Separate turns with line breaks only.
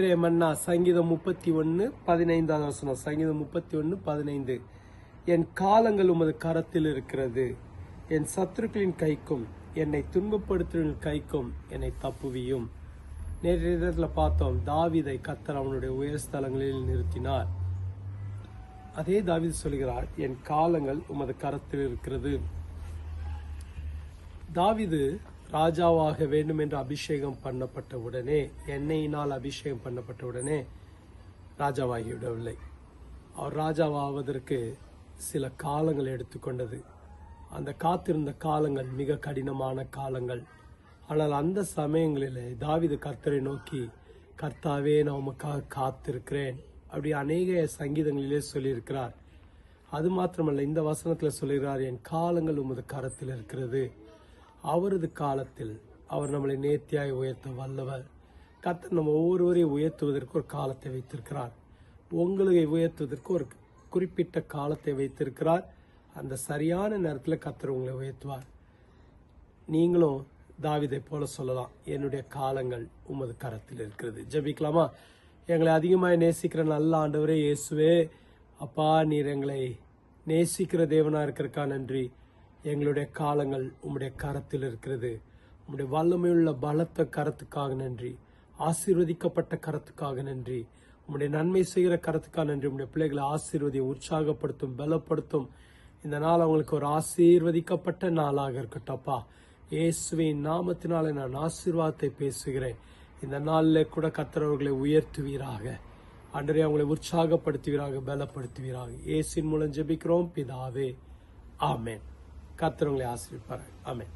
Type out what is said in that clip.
அன்றைய மன்னா சங்கீதம் முப்பத்தி ஒன்னு பதினைந்தாவது வசனம். சங்கீதம் முப்பத்தி ஒன்னு பதினைந்து. என் காலங்கள் உமது கரத்தில் இருக்கிறது. என் சத்துருக்களின் கைக்கும் என்னை துன்பப்படுத்துவரின் கைக்கும் என்னை தப்புவியும். நேற்றைய தினத்தில் பார்த்தோம் தாவிதை கத்தர் அவனுடைய உயர் ஸ்தலங்களில் நிறுத்தினார். அதே தாவித சொல்கிறார் என் காலங்கள் உமது கரத்தில் இருக்கிறது. தாவிது ராஜாவாக வேண்டும் என்று அபிஷேகம் பண்ணப்பட்ட உடனே எண்ணெயினால் அபிஷேகம் பண்ணப்பட்ட உடனே ராஜாவாகிவிடவில்லை அவர் ராஜாவாவதற்கு சில காலங்கள் எடுத்துக்கொண்டது அந்த காத்திருந்த காலங்கள் மிக கடினமான காலங்கள். ஆனால் அந்த சமயங்களில் தாவிது கர்த்தரை நோக்கி கர்த்தாவே நான் உமக்காக காத்திருக்கிறேன். அப்படி அநேக சங்கீதங்களிலே சொல்லியிருக்கிறார். அது மாத்திரமல்ல இந்த வசனத்தில் சொல்லுகிறார் என் காலங்கள் உமது கரத்தில் இருக்கிறது அவரது காலத்தில் அவர் நம்மளை நேர்த்தியாய் உயர்த்த வல்லவர். கத்த நம்ம ஒவ்வொருவரையும் உயர்த்துவதற்கு ஒரு காலத்தை வைத்திருக்கிறார். உங்களை உயர்த்துவதற்கு ஒரு குறிப்பிட்ட காலத்தை வைத்திருக்கிறார். அந்த சரியான நேரத்தில் கத்தர் உங்களை உயர்த்துவார். நீங்களும் தாவிதை போல சொல்லலாம். என்னுடைய காலங்கள் உமது கரத்தில் இருக்கிறது. ஜெபிக்கலாமா? எங்களை அதிகமாக நேசிக்கிற நல்ல ஆண்டவரே இயேசுவே. அப்பா நீர் எங்களை நேசிக்கிற தேவனாக இருக்கிறக்கா நன்றி. எங்களுடைய காலங்கள் உம்முடைய கரத்தில் இருக்கிறது. உம்முடைய வல்லமையுள்ள பலத்த கரத்துக்காக நன்றி. ஆசீர்வதிக்கப்பட்ட கரத்துக்காக நன்றி. உம்முடைய நன்மை செய்கிற கரத்துக்காக நன்றி. உம்முடைய பிள்ளைகளை ஆசீர்வதி உற்சாகப்படுத்தும் பலப்படுத்தும். இந்த நாள் அவங்களுக்கு ஒரு ஆசீர்வதிக்கப்பட்ட நாளாக இருக்கட்டும்ப்பா இயேசுவின் நாமத்தினாலே நான் ஆசீர்வாதத்தை பேசுகிறேன். இந்த நாளில் கூட கத்திரவர்களை உயர்த்துவீராக. அன்றே அவங்களை உற்சாகப்படுத்துவீராக பலப்படுத்துவீராக. இயேசின் மூலம் ஜெபிக்கிறோம் பிதாவே. ஆமேன். கத்திரவங்களை ஆசிரிப்பார்கள் ஆமென்.